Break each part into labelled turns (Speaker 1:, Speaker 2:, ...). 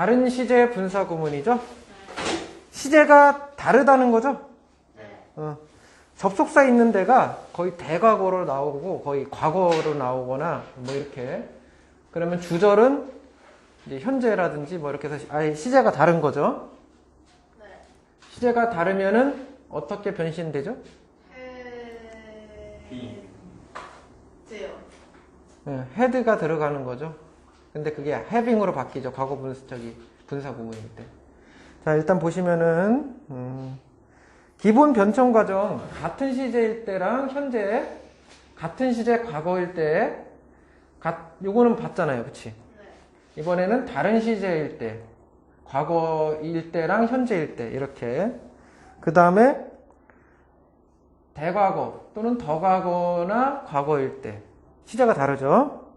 Speaker 1: 다른 시제 분사 구문이죠? 시제가 다르다는 거죠?
Speaker 2: 네.
Speaker 1: 어, 접속사 있는 데가 거의 대과거로 나오고 거의 과거로 나오거나 뭐 이렇게 그러면 주절은 현재라든지 뭐 이렇게 해서 아예 시제가 다른 거죠.
Speaker 3: 네.
Speaker 1: 시제가 다르면은 어떻게 변신되죠?
Speaker 2: 비.
Speaker 3: 해제요.
Speaker 1: 예, 헤드가 들어가는 거죠. 근데 그게 having으로 바뀌죠. 과거 분사 저기 분사 구문일 때. 자 일단 보시면은 음, 기본 변청 과정 같은 시제일 때랑 현재 같은 시제 과거일 때 가, 요거는 봤잖아요, 그치?
Speaker 3: 네.
Speaker 1: 이번에는 다른 시제일 때 과거일 때랑 현재일 때 이렇게 그 다음에 대과거 또는 더과거나 과거일 때 시제가 다르죠.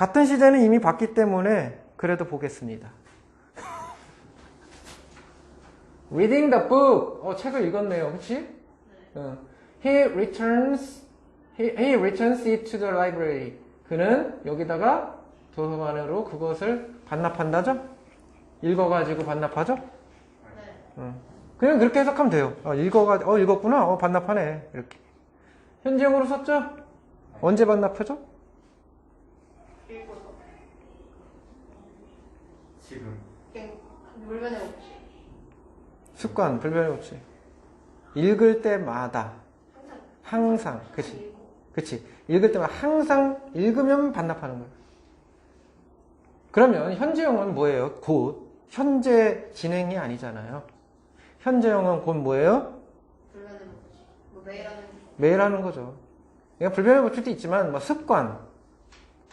Speaker 3: 네.
Speaker 1: 같은 시제는 이미 봤기 때문에 그래도 보겠습니다. Reading the book. 어, 책을 읽었네요. 그치? 어. He returns, he, he returns it to the library. 그는 여기다가 도서관으로 그것을 반납한다죠? 읽어가지고 반납하죠?
Speaker 3: 네.
Speaker 1: 어. 그냥 그렇게 해석하면 돼요. 어, 읽어가, 어, 읽었구나. 어, 반납하네. 이렇게. 현재형으로 썼죠? 언제 반납하죠?
Speaker 3: 읽고서.
Speaker 2: 지금.
Speaker 3: 그냥 물건에 없이.
Speaker 1: 습관, 불변의 법칙. 읽을 때마다,
Speaker 3: 항상.
Speaker 1: 항상, 그치? 그치? 읽을 때마다 항상 읽으면 반납하는 거예요. 그러면 현재형은 뭐예요? 곧. 현재 진행이 아니잖아요. 현재형은 곧 뭐예요?
Speaker 3: 물건에 없이. 뭐 매일 하는
Speaker 1: 매일 하는 거죠. 그러니까 불변의 법칙도 있지만, 뭐 습관.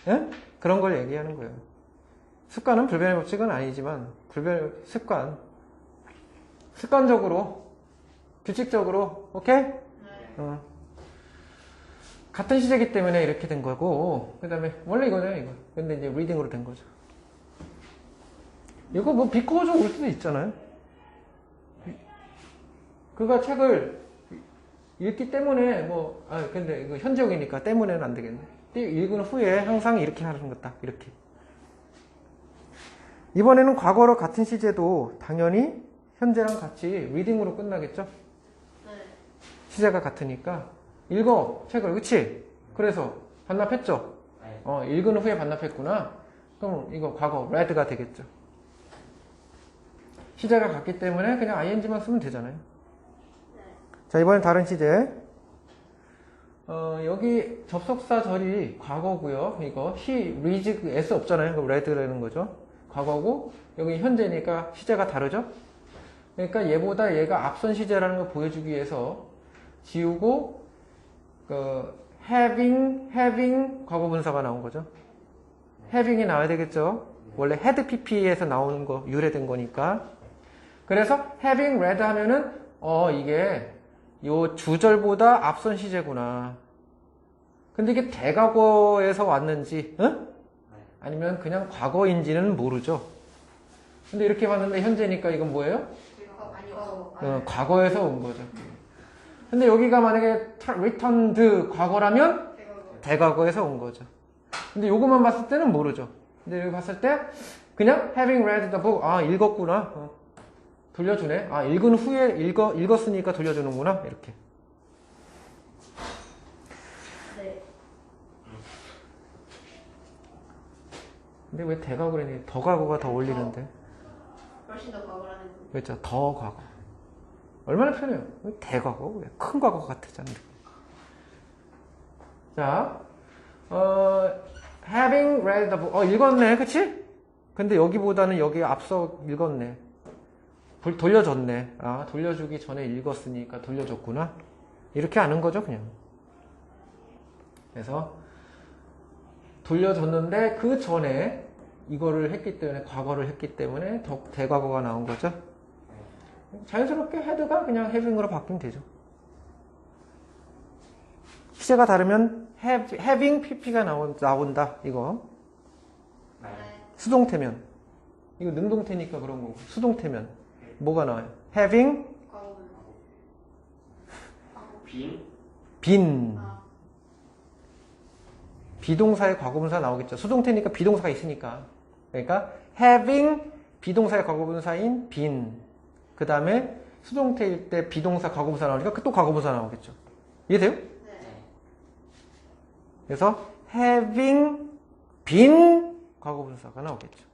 Speaker 1: 예? 그런 걸 얘기하는 거예요. 습관은 불변의 법칙은 아니지만, 불변, 습관. 습관적으로, 규칙적으로, 오케이?
Speaker 3: 네.
Speaker 1: 어. 같은 시제기 때문에 이렇게 된 거고, 그 다음에, 원래 이거네요, 이거. 근데 이제 리딩으로 된 거죠. 이거 뭐 비꼬져 올 수도 있잖아요. 그가 책을 읽기 때문에 뭐, 아, 근데 이거 현적이니까 때문에는 안 되겠네. 읽은 후에 항상 이렇게 하는 거다. 이렇게. 이번에는 과거로 같은 시제도 당연히 현재랑 같이 리딩으로 끝나겠죠?
Speaker 3: 네.
Speaker 1: 시제가 같으니까 읽어 책을 그치? 그래서 반납했죠?
Speaker 2: 네.
Speaker 1: 어 읽은 후에 반납했구나 그럼 이거 과거 read가 되겠죠 시제가 같기 때문에 그냥 ing만 쓰면 되잖아요
Speaker 3: 네.
Speaker 1: 자 이번엔 다른 시제 어, 여기 접속사 절이 과거고요 이거 he reads 그 s 없잖아요 그럼 read라는 거죠 과거고 여기 현재니까 시제가 다르죠 그러니까 얘보다 얘가 앞선 시제라는 걸 보여주기 위해서 지우고 그 having having 과거 분사가 나온 거죠. having이 나와야 되겠죠. 원래 had pp에서 나오는 거 유래된 거니까. 그래서 having read 하면은 어 이게 요 주절보다 앞선 시제구나. 근데 이게 대과거에서 왔는지 응? 아니면 그냥 과거인지는 모르죠. 근데 이렇게 봤는데 현재니까 이건 뭐예요? 어, 과거에서 온 거죠. 근데 여기가 만약에 returned 과거라면. 대과거에서 온 거죠. 근데 요것만 봤을 때는 모르죠. 근데 여기 봤을 때 그냥 having read the book 아 읽었구나. 어, 돌려주네. 아 읽은 후에 읽어 읽었으니까 돌려주는구나. 이렇게.
Speaker 3: 네.
Speaker 1: 근데 왜 대과거래 니 더 과거가 더 어울리는데?
Speaker 3: 훨씬 더 과거라는 거.
Speaker 1: 그렇죠. 더 과거. 얼마나 편해요. 왜 대과거? 왜 큰 과거 같았잖아요. 자, 어, having read the book. 어, 읽었네. 그치? 근데 여기보다는 여기 앞서 읽었네. 불- 돌려줬네. 아, 돌려주기 전에 읽었으니까 돌려줬구나. 이렇게 아는 거죠, 그냥. 그래서, 돌려줬는데 그 전에 이거를 했기 때문에, 과거를 했기 때문에 더 대과거가 나온 거죠. 자연스럽게 헤드가 그냥 having으로 바뀌면 되죠. 시제가 다르면 have, having pp가 나온, 나온다. 이거
Speaker 2: 네.
Speaker 1: 수동태면 이거 능동태니까 그런 거고 수동태면 뭐가 나와요? having.
Speaker 2: 빈.
Speaker 1: been
Speaker 3: 아.
Speaker 1: 비동사의 과거분사 나오겠죠. 수동태니까 비동사가 있으니까 그러니까 having 비동사의 과거분사인 been. 그 다음에 수동태일 때 비동사 과거분사 나오니까 그 또 과거분사 나오겠죠. 이해돼요?
Speaker 3: 네.
Speaker 1: 그래서 having been 과거분사가 나오겠죠.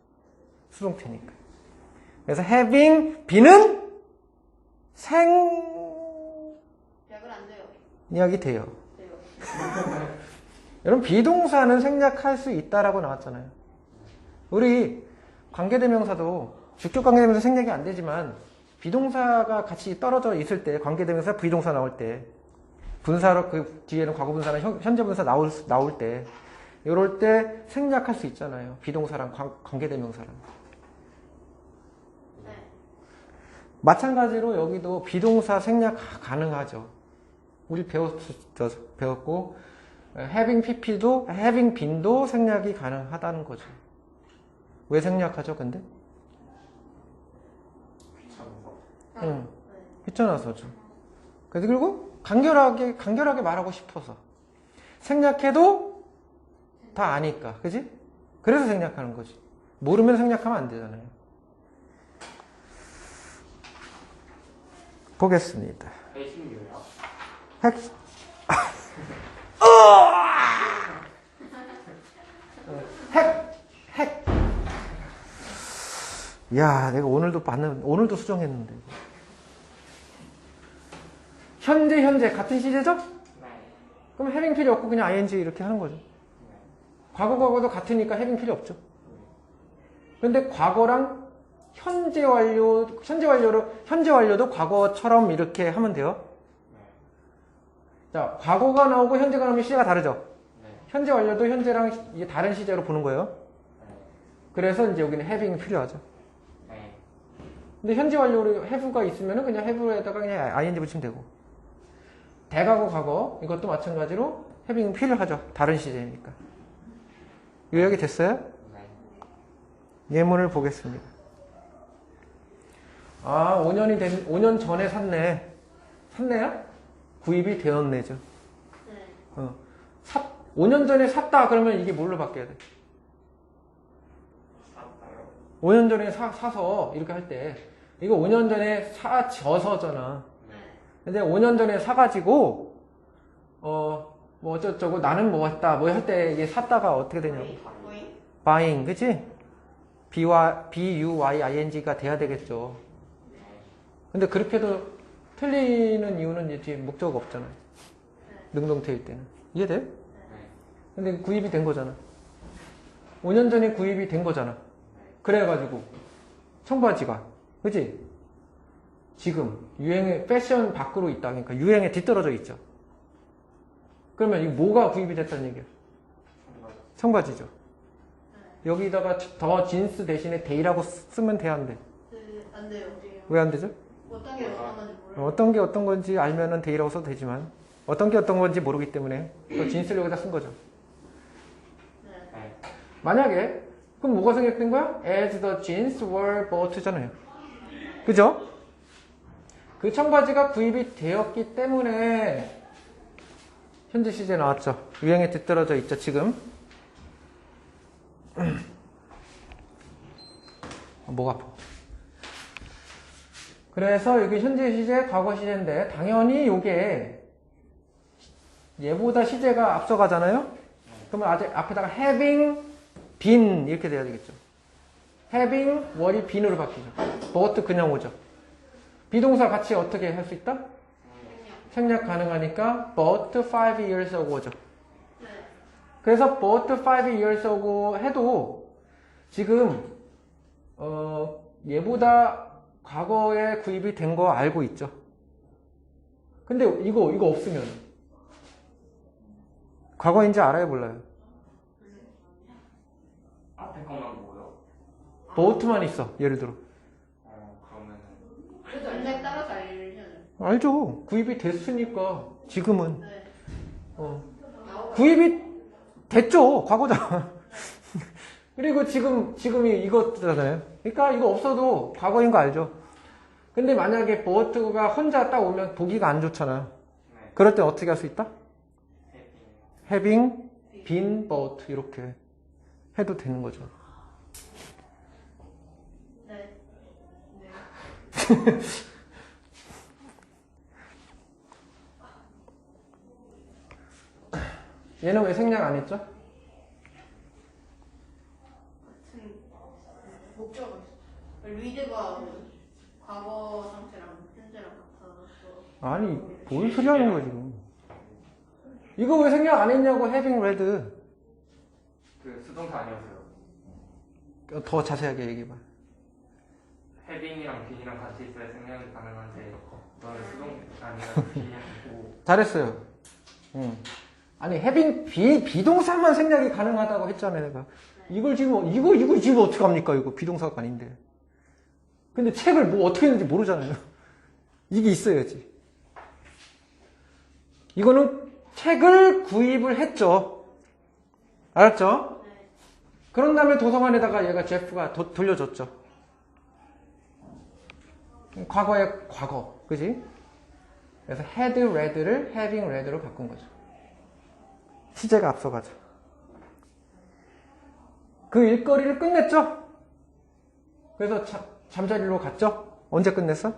Speaker 1: 수동태니까. 그래서 having been은 생. 이야기 돼요.
Speaker 3: 돼요.
Speaker 1: 여러분 비동사는 생략할 수 있다라고 나왔잖아요. 우리 관계대명사도 주격 관계대명사 생략이 안 되지만 비동사가 같이 떨어져 있을 때 관계대명사 비동사 나올 때 분사로 그 뒤에는 과거분사나 현- 현재분사 나올 수- 나올 때 이럴 때 생략할 수 있잖아요. 비동사랑 관, 관계대명사랑.
Speaker 3: 네.
Speaker 1: 마찬가지로 여기도 비동사 생략 가능하죠. 우리 배웠, 저, 배웠고, having pp도, having been도 생략이 가능하다는 거죠. 왜 생략하죠, 근데?
Speaker 2: 귀찮아서.
Speaker 1: 응.
Speaker 3: 네.
Speaker 1: 귀찮아서죠. 그래서 그리고 간결하게, 간결하게 말하고 싶어서. 생략해도 다 아니까. 그지? 그래서 생략하는 거지. 모르면 생략하면 안 되잖아요. 보겠습니다.
Speaker 2: 배신료요?
Speaker 1: 야, 내가 오늘도 받는, 오늘도 수정했는데. 현재, 현재, 같은 시제죠?
Speaker 2: 네.
Speaker 1: 그럼 해빙 필요 없고 그냥 ing 이렇게 하는 거죠.
Speaker 2: 네.
Speaker 1: 과거, 과거도 같으니까 해빙 필요 없죠. 근데 과거랑 현재 완료, 현재 완료로, 현재 완료도 과거처럼 이렇게 하면 돼요.
Speaker 2: 네.
Speaker 1: 자, 과거가 나오고 현재가 나오면 시제가 다르죠.
Speaker 2: 네.
Speaker 1: 현재 완료도 현재랑 다른 시제로 보는 거예요.
Speaker 2: 네.
Speaker 1: 그래서 이제 여기는 having이 필요하죠.
Speaker 2: 네.
Speaker 1: 근데 현재 완료로 have가 있으면은 그냥 have에다가 그냥 ing 붙이면 되고. 대과거 과거 이것도 마찬가지로 having 필요하죠. 다른 시제니까. 요약이 됐어요?
Speaker 2: 네.
Speaker 1: 예문을 보겠습니다. 아, 5년이 된, 5년 전에 샀네. 샀네야? 구입이 되었네죠.
Speaker 3: 네.
Speaker 1: 어. 샀, 5년 전에 샀다 그러면 이게 뭘로 바뀌어야 돼?
Speaker 2: 쌌어요?
Speaker 1: 5년 전에 사, 사서 이렇게 할 때 이거 5년 전에 사져서잖아.
Speaker 2: 네.
Speaker 1: 근데 5년 전에 사가지고 어 뭐 어쩌고저쩌고 나는 뭐 했다 뭐 할 때 이게 샀다가 어떻게 되냐고
Speaker 3: 거의
Speaker 1: buying 그치? B-Y, B-U-Y-I-N-G가 돼야 되겠죠.
Speaker 2: 네.
Speaker 1: 근데 그렇게도 틀리는 이유는 이제 목적어가 없잖아요. 능동태일 때는. 이해돼?
Speaker 2: 네.
Speaker 1: 근데 구입이 된 거잖아. 5년 전에 구입이 된 거잖아. 그래가지고 청바지가 그지? 지금 유행의 패션 밖으로 있다. 그러니까 유행에 뒤떨어져 있죠. 그러면 이 뭐가 구입이 됐다는 얘기야?
Speaker 2: 정말
Speaker 1: 청바지죠. 여기다가 더 진스 대신에 데이라고 쓰면 돼, 안 돼?
Speaker 3: 그, 안 돼요.
Speaker 1: 왜 안 되죠?
Speaker 3: 어떤 게 어떤 건지 몰라요.
Speaker 1: 어떤 게 어떤 건지 알면은 데이라고 써도 되지만 어떤 게 어떤 건지 모르기 때문에 더 진스를 여기다 쓴 거죠.
Speaker 3: 네.
Speaker 2: 네.
Speaker 1: 만약에 그럼 뭐가 생략된 거야? As the jeans were bought잖아요. 그죠? 그 청바지가 구입이 되었기 때문에 현재 시제 나왔죠. 유행에 뒤떨어져 있죠, 지금. 아, 목 아파. 그래서 여기 현재 시제, 과거 시제인데 당연히 요게 얘보다 시제가 앞서가잖아요. 그러면 아직 앞에다가 having been 이렇게 돼야 되겠죠. Having 월이 been으로 바뀌죠. but 그냥 오죠. 비동사 같이 어떻게 할 수 있다?
Speaker 3: 생략.
Speaker 1: 가능하니까 but five years ago 오죠.
Speaker 3: 네.
Speaker 1: 그래서 but five years ago 해도 지금 어, 얘보다 과거에 구입이 된 거 알고 있죠. 근데 이거 이거 없으면 과거인지 알아요, 몰라요?
Speaker 2: 앞에 것만 보고요?
Speaker 1: But만 있어, 예를 들어.
Speaker 2: 어, 그러면은.
Speaker 3: 그래도 안에 따라서 알려줘요.
Speaker 1: 알죠. 구입이 됐으니까 지금은
Speaker 3: 네.
Speaker 1: 어. 구입이 됐죠. 과거잖아. 그리고 지금 지금이 이것잖아요. 그러니까 이거 없어도 과거인 거 알죠. 근데 만약에 버트가 혼자 딱 오면 보기가 안 좋잖아.
Speaker 2: 네.
Speaker 1: 그럴 때 어떻게 할 수 있다?
Speaker 2: 해빙.
Speaker 1: having been bought 이렇게 해도 되는 거죠. 얘는 왜 생략 안 했죠?
Speaker 3: 과거 상태랑 현재랑 같아서.
Speaker 1: 아니, 뭔 소리 하는 거야, 지금. 이거 왜 생략 안 했냐고, having read.
Speaker 2: 그 수동태 아니었어요.
Speaker 1: 더 자세하게 얘기해봐.
Speaker 2: 헤빙이랑 빈이랑 같이 있어야 생략이 가능한데 너는 수동태 아니라 빈이고
Speaker 1: 잘했어요. 응. 아니, having 비, 비동사만 생략이 가능하다고 했잖아요, 내가. 이걸 지금, 이거, 이거 지금 어떡합니까, 이거. 비동사가 아닌데. 근데 책을 뭐 어떻게 했는지 모르잖아요. 이게 있어야지. 이거는 책을 구입을 했죠. 알았죠?
Speaker 3: 네.
Speaker 1: 그런 다음에 도서관에다가 얘가 제프가 도- 돌려줬죠. 과거의 과거, 그지? 그래서 had read를 having read로 바꾼 거죠. 시제가 앞서가죠. 그 일거리를 끝냈죠? 그래서 자- 잠자리로 갔죠? 언제 끝냈어?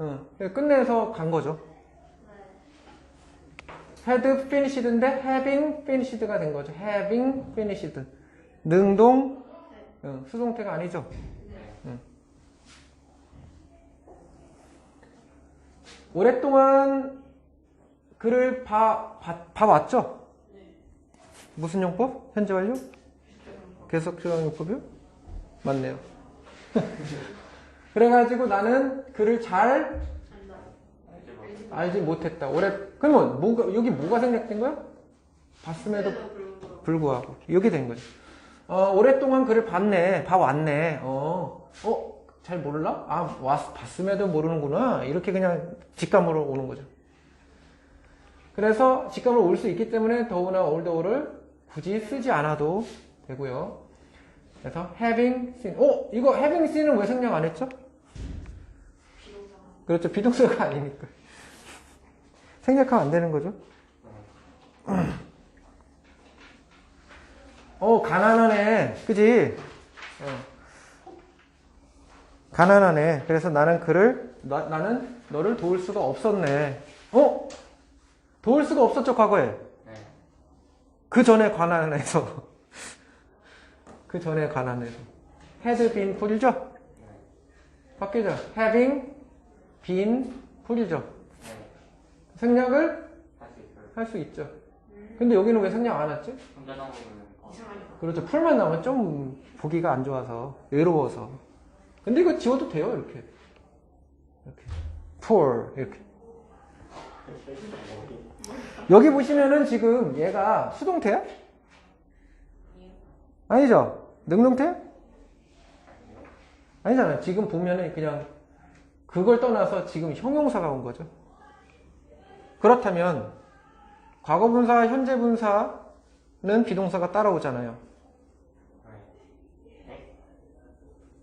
Speaker 1: 응. 끝내서 간 거죠. had finished인데 having finished가 된 거죠. having finished. 능동 응, 수동태가 아니죠. 오랫동안 글을 봐, 봐, 봐왔죠? 무슨 용법? 현재 완료? 계속 필요한 용법이요? 맞네요. 그래가지고 나는 글을
Speaker 2: 잘뭐
Speaker 1: 알지 못했다. 오래 그러면 뭐가 여기 뭐가 생략된 거야? 봤음에도
Speaker 3: 불구하고.
Speaker 1: 이렇게 된 거죠. 어, 오랫동안 글을 봤네, 봐왔네. 어, 어, 잘 몰라? 아, 왔, 봤음에도 모르는구나. 이렇게 그냥 직감으로 오는 거죠. 그래서 직감으로 올 수 있기 때문에 더구나 올더를 굳이 쓰지 않아도 되고요. 그래서 having seen. 어, 이거 having seen은 왜 생략 안 했죠? 그렇죠. 비동사가 아니니까. 생략하면 안 되는 거죠. 어, 가난하네. 그지? 어. 가난하네. 그래서 나는 그를, 나, 나는 너를 도울 수가 없었네. 어? 도울 수가 없었죠, 과거에.
Speaker 2: 네.
Speaker 1: 그 전에 가난해서. 그 전에 가난해서. had been 풀이죠?
Speaker 2: 네.
Speaker 1: 바뀌죠? having been 풀이죠?
Speaker 2: 네.
Speaker 1: 생략을
Speaker 2: 할 수
Speaker 1: 있죠. 근데 여기는 왜 생략 안 했지? 그렇죠. 풀만 나오면 좀 보기가 안 좋아서 외로워서. 근데 이거 지워도 돼요. 이렇게. 이렇게. poor 이렇게. 여기 보시면은 지금 얘가 수동태야? 아니죠? 능동태? 아니잖아요. 지금 보면은 그냥 그걸 떠나서 지금 형용사가 온 거죠. 그렇다면 과거 분사, 현재 분사는 비동사가 따라오잖아요.
Speaker 2: 네.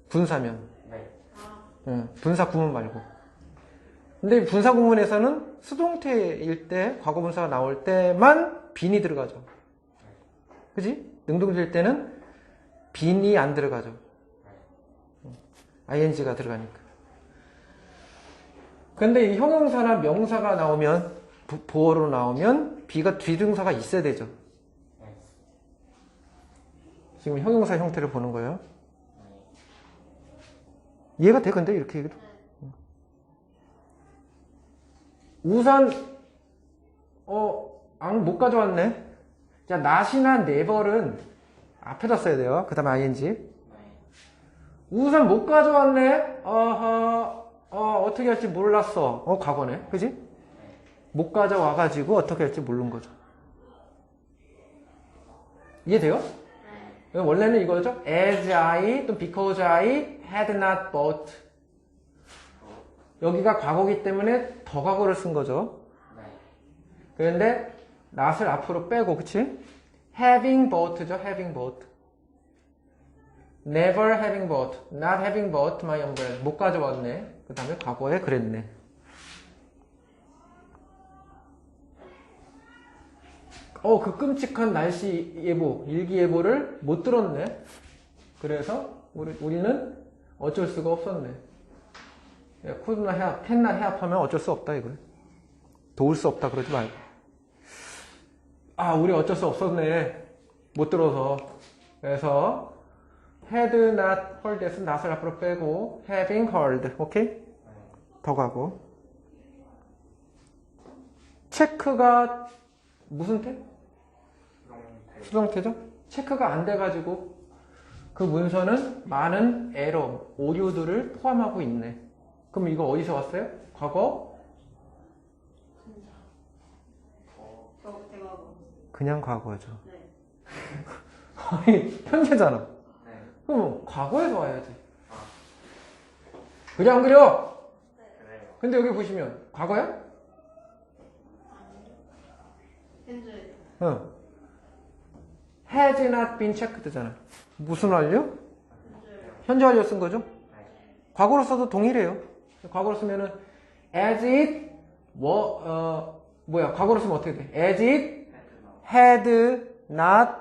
Speaker 1: 분사면.
Speaker 2: 네.
Speaker 3: 아,
Speaker 1: 응, 분사 구문 말고. 근데 분사 구문에서는 수동태일 때, 과거 분사가 나올 때만 빈이 들어가죠. 그지? 능동일 때는 빈이 안 들어가죠. 응, ing가 들어가니까. 근데 이 형용사나 명사가 나오면, 부- 보어로 나오면 비가 뒤등사가 있어야 되죠.
Speaker 2: 네.
Speaker 1: 지금 형용사 형태를 보는 거예요. 이해가 돼, 근데 이렇게 얘기도? 우선, 어, 안, 못 가져왔네. 자, not이나 never는 앞에다 써야 돼요. 그 다음에 ing.
Speaker 2: 네.
Speaker 1: 우선 못 가져왔네. 어허, 어, 어떻게 할지 몰랐어. 어, 과거네. 그지? 못 가져와 가지고 어떻게 할지 모르는 거죠. 이해돼요?
Speaker 3: 네.
Speaker 1: 원래는 이거죠. As I 또 because I had not bought. 여기가 과거기 때문에 더 과거를 쓴 거죠.
Speaker 2: 네.
Speaker 1: 그런데 not을 앞으로 빼고, 그치? having bought죠. having bought. never having bought. not having bought my umbrella. 못 가져왔네. 그 다음에 과거에 그랬네. 어, 그 끔찍한 날씨 예보, 일기 예보를 못 들었네. 그래서 우리, 우리는 어쩔 수가 없었네. 예, could나 have, can나 have 하면 어쩔 수 없다 이거예요. 도울 수 없다 그러지 말고. 아, 우리 어쩔 수 없었네. 못 들어서. 그래서 had not heard에서 not을 앞으로 빼고 having heard. 오케이? 더 가고. 체크가 무슨 태?
Speaker 2: 수동태.
Speaker 1: 수동태죠? 체크가 안 돼가지고 그 문서는 많은 에러, 오류들을 포함하고 있네. 그럼 이거 어디서 왔어요? 과거? 그냥 과거죠.
Speaker 3: 네.
Speaker 1: 아니, 현재잖아.
Speaker 2: 네.
Speaker 1: 그럼 과거에서 와야지. 그래 안 그려?
Speaker 2: 그래요.
Speaker 1: 근데 여기 보시면 과거야?
Speaker 3: 현재
Speaker 1: 응. has not been checked잖아. 무슨 완료?
Speaker 3: 현재
Speaker 1: 완료 쓴 거죠?
Speaker 2: 네.
Speaker 1: 과거로 써도 동일해요. 과거로 쓰면은 as it 뭐, 어, 뭐야, 과거로 쓰면 어떻게 돼? as it had not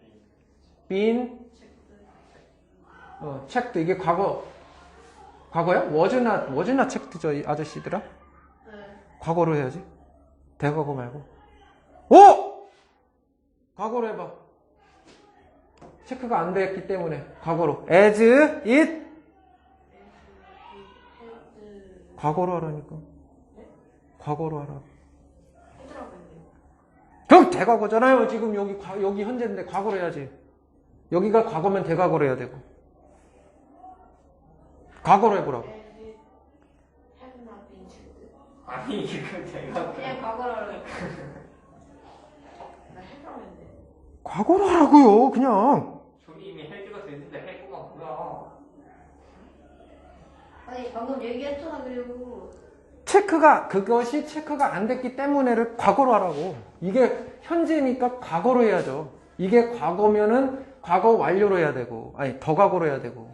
Speaker 2: 비.
Speaker 1: been 어, checked. 이게 과거, 과거야? was not, was not checked 저 아저씨들아?
Speaker 3: 네.
Speaker 1: 과거로 해야지. 대과거 말고. 오! 과거로 해봐. 체크가 안 됐기 때문에 과거로. as it 과거로 하라니까. 과거로 하라. 그럼 대과거잖아요. 지금 여기 과- 여기 현재인데 과거로 해야지. 여기가 과거면 대과거로 해야 되고. 과거로 해보라고.
Speaker 2: 아니 이거 제가
Speaker 3: 그냥 헤드라고 했네.
Speaker 1: 과거로 하라고요. 그냥.
Speaker 2: 저기 이미 헤드가 돼 있는데 헤드가 뭐야?
Speaker 3: 아니 방금 얘기했잖아 그리고
Speaker 1: 체크가 그것이 체크가 안 됐기 때문에를 과거로 하라고. 이게 현재니까 과거로 해야죠. 이게 과거면은 과거 완료로 해야 되고, 아니 더 과거로 해야 되고.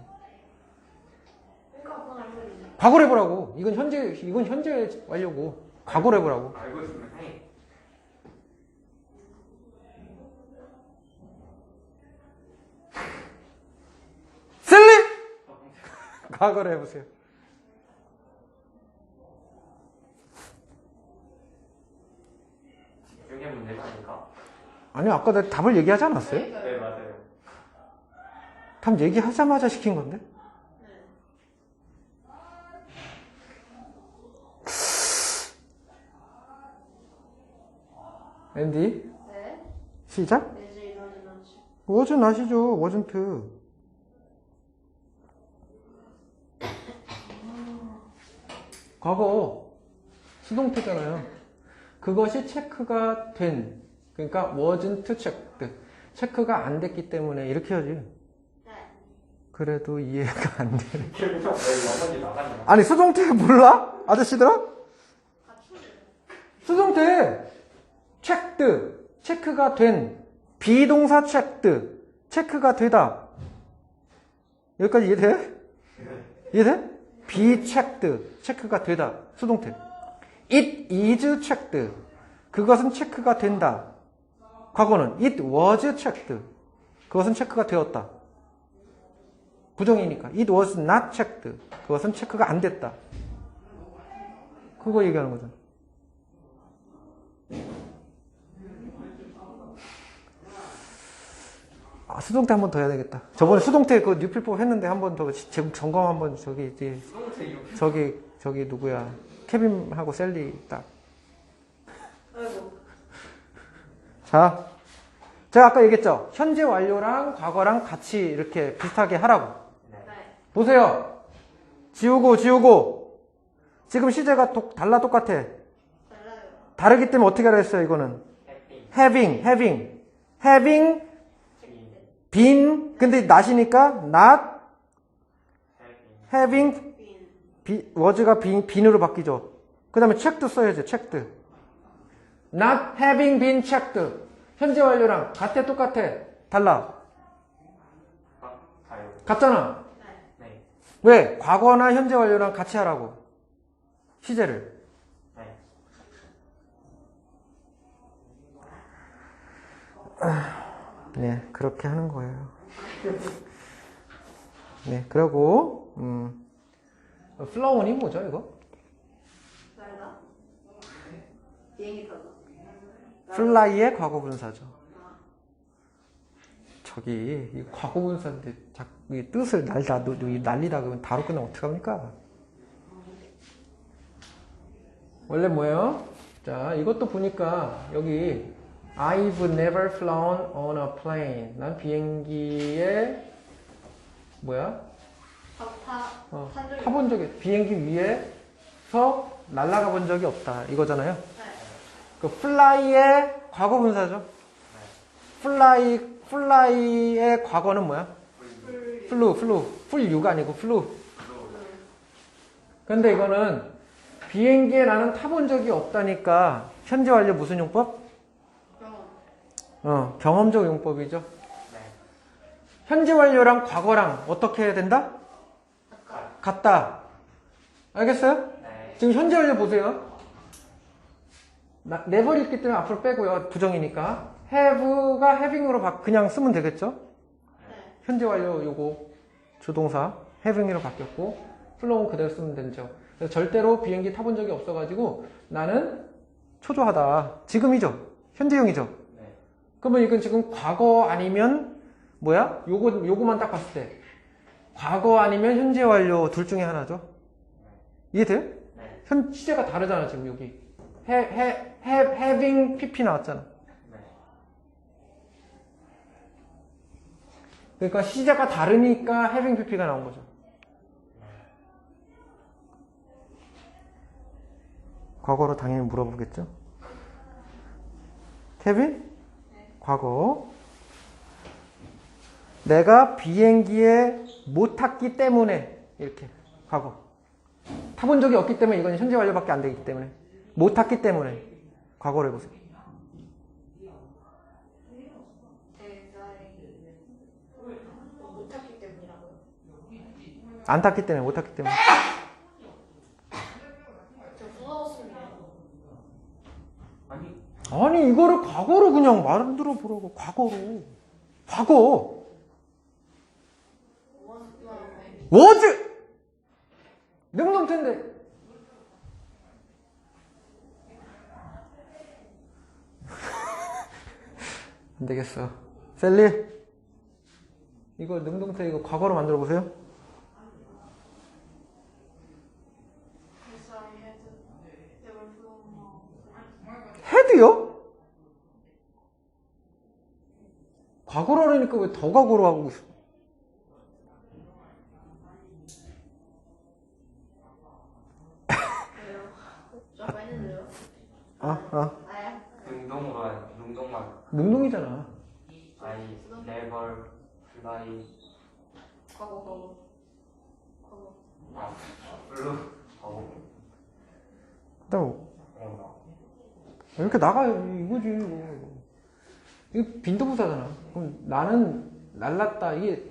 Speaker 3: 그러니까 그건 알고 있네.
Speaker 1: 과거로 해보라고. 이건 현재 이건 현재 완료고. 과거로 해보라고.
Speaker 2: 알고 있으면 해.
Speaker 1: 슬립! 과거로 해보세요.
Speaker 2: 문제가 아닐까?
Speaker 1: 아니 아까 내가 답을 얘기하지 않았어요?
Speaker 2: 네 맞아요.
Speaker 1: 답 얘기하자마자 시킨 건데.
Speaker 3: 네.
Speaker 1: 앤디
Speaker 3: 네.
Speaker 1: 시작.
Speaker 3: 네.
Speaker 1: 워즈 나시죠. 워즌트. 과거 수동태잖아요. 그것이 체크가 된 그러니까 wasn't checked 체크가 안 됐기 때문에 이렇게 해야지.
Speaker 3: 네.
Speaker 1: 그래도 이해가 안 돼. 아니 수동태 몰라? 아저씨들아?
Speaker 3: 오세요.
Speaker 1: 수동태 checked 체크가 된 비동사 checked 체크가 되다. 여기까지 이해돼? 이해돼? be checked 체크가 되다. 수동태. It is checked. 그것은 체크가 된다. 과거는 it was checked. 그것은 체크가 되었다. 부정이니까 it was not checked. 그것은 체크가 안 됐다. 그거 얘기하는 거죠. 아, 수동 태 한 번 더 해야 되겠다. 저번에 수동 태 그 뉴필법 했는데 한 번 더 점검 한 번 저기 이제
Speaker 2: 수동태 이거
Speaker 1: 저기 저기 누구야 케빈하고 셀리 딱.
Speaker 3: 아이고.
Speaker 1: 자, 제가 아까 얘기했죠. 현재 완료랑 과거랑 같이 이렇게 비슷하게 하라고.
Speaker 3: 네.
Speaker 1: 보세요. 지우고 지우고. 지금 시제가 독- 달라 똑같아.
Speaker 3: 달라요.
Speaker 1: 다르기 때문에 어떻게 하라 했어요, 이거는. having, having. having
Speaker 2: 빈
Speaker 1: been 근데 not이니까 not
Speaker 2: 해핑
Speaker 1: having
Speaker 3: 빈.
Speaker 1: 비, was가 빈, 빈으로 바뀌죠. 그 다음에 checked 써야죠, checked. not having been checked. 현재 완료랑 같아, 똑같아. 달라. 같잖아.
Speaker 3: 네.
Speaker 2: 네.
Speaker 1: 왜? 과거나 현재 완료랑 같이 하라고. 시제를.
Speaker 2: 네.
Speaker 1: 네, 그렇게 하는 거예요. 네, 그러고, 음, 플라운이 뭐죠, 이거?
Speaker 3: 날다. 비행기 타다.
Speaker 1: 플라이의 과거 분사죠. 저기 이 과거 분사인데 자꾸 이 뜻을 날다 날리다 그러면 다로 끝나면 어떡합니까? 원래 뭐예요? 자 이것도 보니까 여기 I've never flown on a plane. 난 비행기에 뭐야?
Speaker 3: 타, 타,
Speaker 1: 어,
Speaker 3: 탄 적이
Speaker 1: 타본 적이 비행기 위에서 날아가 본 적이 없다 이거잖아요.
Speaker 3: 네.
Speaker 1: 그 fly의 과거 분사죠. fly fly의 과거는 뭐야?
Speaker 3: 풀,
Speaker 1: flew flew flew 아니고 flew. 근데 이거는 비행기에 나는 타본 적이 없다니까 현재 완료 무슨 용법?
Speaker 3: 경험.
Speaker 1: 어 경험적 용법이죠.
Speaker 2: 네.
Speaker 1: 현재 완료랑 과거랑 어떻게 해야 된다? 같다. 알겠어요?
Speaker 2: 네.
Speaker 1: 지금 현재 완료 보세요. 나, never 있기 때문에 앞으로 빼고요. 부정이니까. have가 having으로 바, 그냥 쓰면 되겠죠?
Speaker 3: 네.
Speaker 1: 현재 완료 요거 주동사 having으로 바뀌었고 flown 그대로 쓰면 되죠. 그래서 절대로 비행기 타본 적이 없어가지고 나는 초조하다. 지금이죠. 현재형이죠.
Speaker 2: 네.
Speaker 1: 그러면 이건 지금 과거 아니면 뭐야? 요거 요거만 딱 봤을 때 과거 아니면 현재 완료 둘 중에 하나죠. 이해돼요?
Speaker 2: 네.
Speaker 1: 현 시제가 다르잖아 지금 여기 해, 해, 해, having pp 나왔잖아.
Speaker 2: 네.
Speaker 1: 그러니까 시제가 다르니까 having pp가 나온 거죠. 과거로 당연히 물어보겠죠. 케빈? 과거. 내가 비행기에 못 탔기 때문에 이렇게 과거. 타본 적이 없기 때문에 이건 현재 완료밖에 안 되기 때문에 못 탔기 때문에 과거로 해보세요. 안 탔기 때문에 못 탔기 때문에
Speaker 2: 아니
Speaker 1: 이거를 과거로 그냥 만들어 보라고 과거로 과거 워즈 능동태인데 안 되겠어 셀리 이거 능동태 이거 과거로 만들어 보세요. 헤드요? 과거로 하니까 왜 더 과거로 하고 있어? 아, 아.
Speaker 2: 능동으로 해. 능동만.
Speaker 1: 능동이잖아.
Speaker 2: I never fly.
Speaker 3: 과거, 과거. 과거.
Speaker 2: 아, 블루. 어.
Speaker 1: 그다음
Speaker 2: 어.
Speaker 1: 이렇게 나가요. 이거지. 이거. 이거 빈도부사잖아. 그럼 나는 날랐다. 이게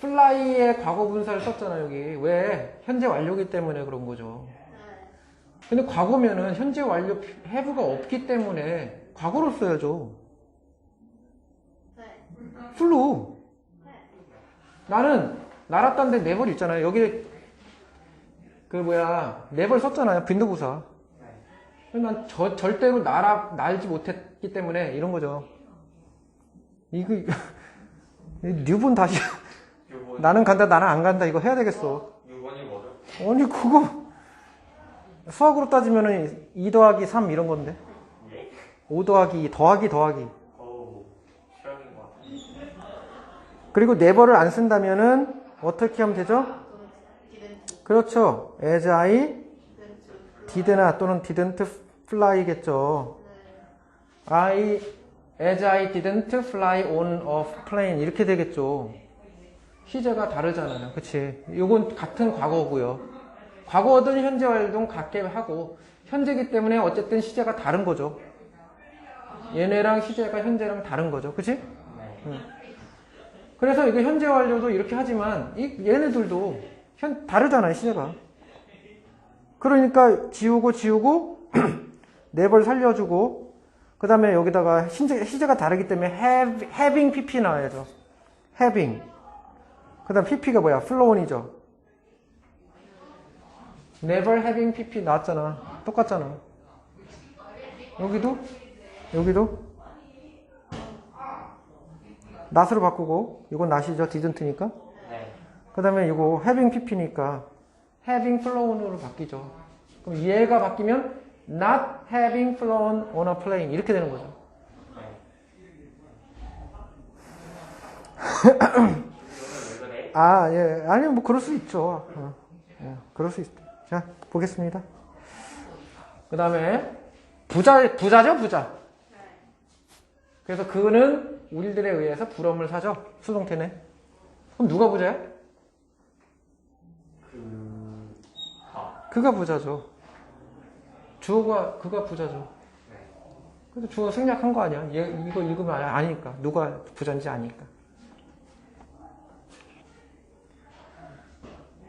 Speaker 1: 플라이의 과거 분사를 썼잖아 여기. 왜? 현재 완료기 때문에 그런 거죠.
Speaker 3: 네.
Speaker 1: 근데 과거면은 현재 완료 have가 없기 때문에 과거로 써야죠.
Speaker 3: 네.
Speaker 1: 플루.
Speaker 3: 네.
Speaker 1: 나는 날았다는데 never 있잖아요. 여기 그 뭐야 never 썼잖아요. 빈도부사.
Speaker 2: 네.
Speaker 1: 난 저, 절대로 날아, 날지 못했기 때문에 이런 거죠. 이거, 뉴본 다시,
Speaker 2: 6번.
Speaker 1: 나는 간다, 나는 안 간다, 이거 해야 되겠어.
Speaker 2: 6번이 뭐죠?
Speaker 1: 아니, 그거, 수학으로 따지면은 2 더하기 3 이런 건데.
Speaker 2: 예?
Speaker 1: 5 더하기 2, 더하기 더하기. 그리고 네버를 안 쓴다면은 어떻게 하면 되죠? 그렇죠. as I did나 또는 didn't fly겠죠.
Speaker 3: 네.
Speaker 1: I, as I didn't fly on a plane 이렇게 되겠죠. 시제가 다르잖아요. 그치? 요건 같은 과거고요. 과거든 현재 활동 같게 하고 현재기 때문에 어쨌든 시제가 다른 거죠. 얘네랑 시제가 현재랑 다른 거죠. 그치?
Speaker 2: 네.
Speaker 1: 그래서 이거 현재 완료도 이렇게 하지만 이 얘네들도 현 다르잖아요. 시제가. 그러니까 지우고 지우고 네벌 살려주고 그 다음에 여기다가 시제, 시제가 다르기 때문에 have, having pp 나와야죠. having. 그 다음 pp가 뭐야? 플로운이죠. Never having pp 나왔잖아. 똑같잖아. 여기도 여기도 not으로 바꾸고 이건 not이죠. didn't니까.
Speaker 2: 네.
Speaker 1: 그 다음에 이거 having pp니까 having flown으로 바뀌죠. 그럼 얘가 바뀌면 not having flown on a plane 이렇게 되는 거죠.
Speaker 2: 그래?
Speaker 1: 아, 예. 아니, 뭐, 그럴 수 있죠. 어, 예, 그럴 수 있죠. 자, 보겠습니다. 그 다음에, 부자, 부자죠, 부자. 그래서 그는 우리들에 의해서 부름을 사죠. 수동태네. 그럼 누가 부자야?
Speaker 2: 그... 하.
Speaker 1: 그가 부자죠. 주어가, 그가 부자죠. 그래서 주어 생략한 거 아니야? 얘, 이거 읽으면 아- 아니니까. 누가 부자인지 아니까.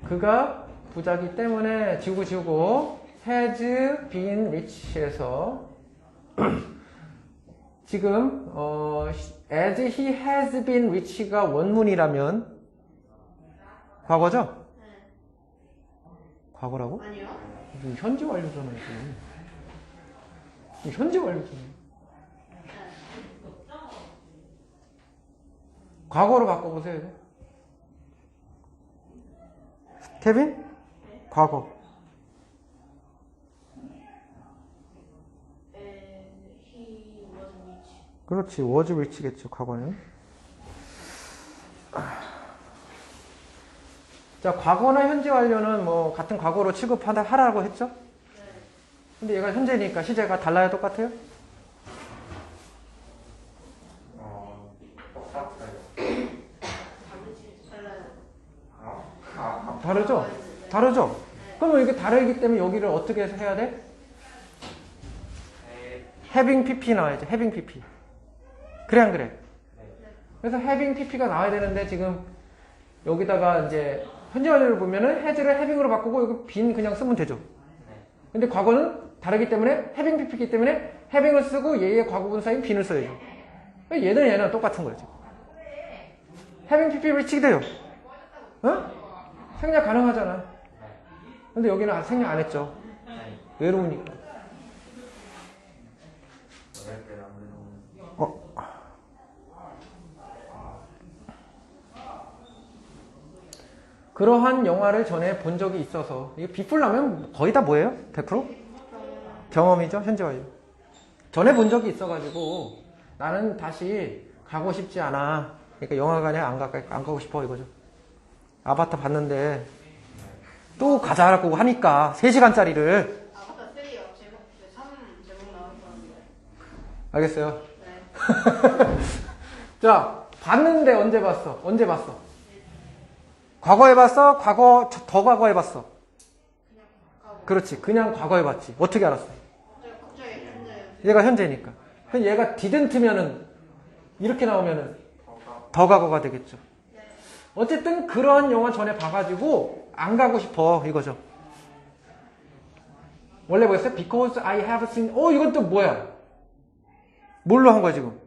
Speaker 1: 그가 부자기 때문에 지우고 지우고 has been rich에서 지금 어, as he has been rich가 원문이라면 과거죠? 과거라고?
Speaker 3: 아니요.
Speaker 1: 이거 현재 완료잖아 이거. 이거 현재 완료잖아. 과거로 바꿔보세요. 케빈? 과거. 그렇지. was rich겠죠. 과거는. 자, 과거나 현재 완료는 뭐 같은 과거로 취급하다 하라고 했죠? 근데 얘가 현재니까 시제가 달라요, 똑같아요?
Speaker 2: 어... 똑같아요.
Speaker 3: 달라요.
Speaker 2: 어? 아,
Speaker 1: 다르죠? 다르죠? 그러면 이게 다르기 때문에 여기를 어떻게 해야 돼?
Speaker 2: 네.
Speaker 1: having pp 나와야죠. having pp. 그래 안 그래?
Speaker 2: 네.
Speaker 1: 그래서 having pp가 나와야 되는데 지금 여기다가 이제 현재 완료를 보면은 has를 having으로 바꾸고 여기 빈 그냥 쓰면 되죠.
Speaker 2: 네.
Speaker 1: 근데 과거는 다르기 때문에 having pp이기 때문에 having을 쓰고 얘의 과거 분사인 빈을 써야죠. 얘는 얘는 똑같은 거예요. 지금. having pp reach이 돼요. 어? 생략 가능하잖아. 근데 여기는 아직 생략 안 했죠.
Speaker 2: 네.
Speaker 1: 외로우니까.
Speaker 2: 어.
Speaker 1: 그러한 영화를 전에 본 적이 있어서 이게 비풀라면 거의 다 뭐예요? 100%? 경험이죠 현재 완료 전에 본 적이 있어가지고 나는 다시 가고 싶지 않아 그러니까 영화관에 안, 가, 안 가고 싶어 이거죠 아바타 봤는데 또 가자라고 하니까 3시간짜리를
Speaker 3: 아, 맞다. 3요. 제목, 3 제목 나왔었는데.
Speaker 1: 알겠어요?
Speaker 3: 네.
Speaker 1: 자, 봤는데 언제 봤어? 언제 봤어? 과거에 봤어? 과거, 더 과거에 봤어? 그렇지. 그냥 과거에 봤지. 어떻게 알았어? 얘가 현재니까. 얘가 didn't면은, 이렇게 나오면은
Speaker 2: 더
Speaker 1: 과거가 되겠죠.
Speaker 3: 네.
Speaker 1: 어쨌든 그런 영화 전에 봐가지고 안 가고 싶어. 이거죠. 원래 뭐였어요? Because I have seen, 어, 이건 또 뭐야? 뭘로 한 거야, 지금?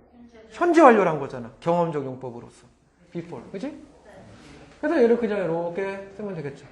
Speaker 1: 현재. 완료를 한 거잖아. 경험적 용법으로서. before. 그지? 그래서 얘를 그냥 이렇게 쓰면 되겠죠.